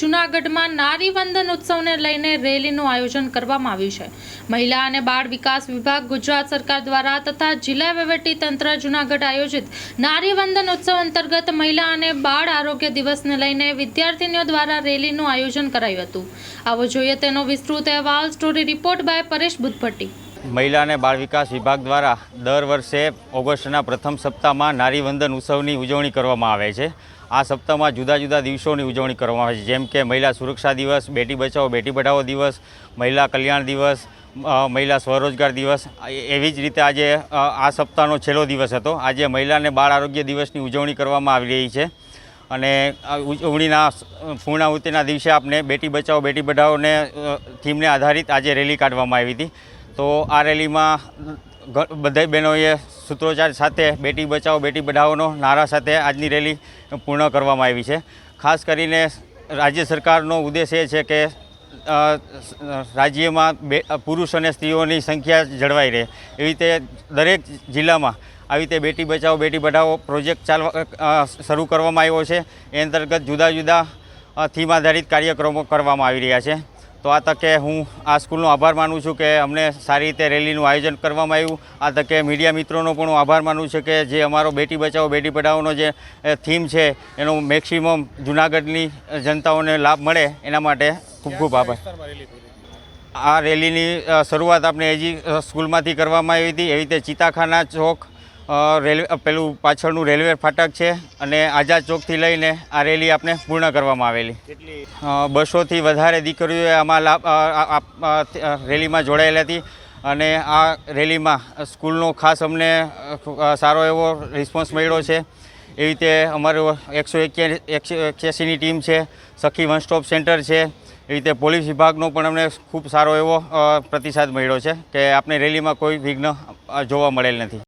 જૂનાગઢમાં નારી વંદન ઉત્સવને લઈને રેલીનું આયોજન કરવામાં આવ્યું છે. મહિલા અને બાળ વિકાસ વિભાગ ગુજરાત સરકાર દ્વારા તથા જિલ્લા વહીવટી તંત્ર જૂનાગઢ આયોજિત નારી વંદન ઉત્સવ અંતર્ગત મહિલા અને બાળ આરોગ્ય દિવસને લઈને વિદ્યાર્થીનીઓ દ્વારા રેલીનું આયોજન કરાયું હતું. આવો જોઈએ તેનો વિસ્તૃત અહેવાલ, story report by Paresh Buddhbhatti. મહિલા અને બાળ વિકાસ વિભાગ દ્વારા દર વર્ષે ઓગસ્ટના પ્રથમ સપ્તાહમાં નારીવંદન ઉત્સવની ઉજવણી કરવામાં આવે છે. આ સપ્તાહમાં જુદા જુદા દિવસોની ઉજવણી કરવામાં આવે છે. જેમ કે મહિલા સુરક્ષા દિવસ, બેટી બચાવો, બેટી પઢાવો દિવસ, મહિલા કલ્યાણ દિવસ મહિલા સ્વરોજગાર દિવસ. એવી જ રીતે આજે આ સપ્તાહનો છેલ્લો દિવસ હતો. આજે મહિલા અને બાળ આરોગ્ય દિવસની ઉજવણી કરવામાં આવી રહી છે. અને ઉજવણીના પૂર્ણાહુતિના દિવસે આપણે બેટી બચાવો, બેટી પઢાઓને થીમને આધારિત આજે રેલી કાઢવામાં આવી હતી. તો આ રેલીમાં બધાય બહેનોએ સૂત્રોચ્ચાર સાથે બેટી બચાવો, બેટી પઢાઓનો નારા સાથે આજની રેલી પૂર્ણ કરવામાં આવી છે. ખાસ કરીને રાજ્ય સરકારનો ઉદ્દેશ એ છે કે રાજ્યમાં બે પુરુષ અને સ્ત્રીઓની સંખ્યા જળવાઈ રહે. એવી રીતે દરેક જિલ્લામાં આવી રીતે બેટી બચાવો, બેટી પઢાઓ પ્રોજેક્ટ ચાલવા શરૂ કરવામાં આવ્યો છે. એ અંતર્ગત જુદા જુદા થીમ આધારિત કાર્યક્રમો કરવામાં આવી રહ્યા છે. તો આ તકે હું આ સ્કૂલનો આભાર માનું છું કે અમને સારી રીતે રેલીનું આયોજન કરવામાં આવ્યું. આ તકે મીડિયા મિત્રોનો પણ આભાર માનું છું કે જે અમારો બેટી બચાવો, બેટી પઢાઓનો જે થીમ છે, એનો મેક્સિમમ જુનાગઢની જનતાઓને લાભ મળે એના માટે ખૂબ ખૂબ આભાર. આ રેલીની શરૂઆત આપણે હજી સ્કૂલમાંથી કરવામાં આવી હતી. એવી રીતે ચિતાખાના ચોક રેલવે પેલું પાછળનું રેલવે ફાટક છે અને આઝાદ ચોકથી લઈને આ રેલી આપણે પૂર્ણ કરવામાં આવેલી. બસોથી વધારે દીકરીઓએ આમાં લાભ રેલીમાં જોડાયેલી હતી અને આ રેલીમાં સ્કૂલનો ખાસ અમને સારો એવો રિસ્પોન્સ મળ્યો છે. એવી રીતે અમારું એકસો એક્યાસીની ટીમ છે સખી વન સ્ટોપ સેન્ટર છે. એવી રીતે પોલીસ વિભાગનો પણ અમને ખૂબ સારો એવો પ્રતિસાદ મળ્યો છે કે આપણે રેલીમાં કોઈ વિઘ્ન જોવા મળેલ નથી.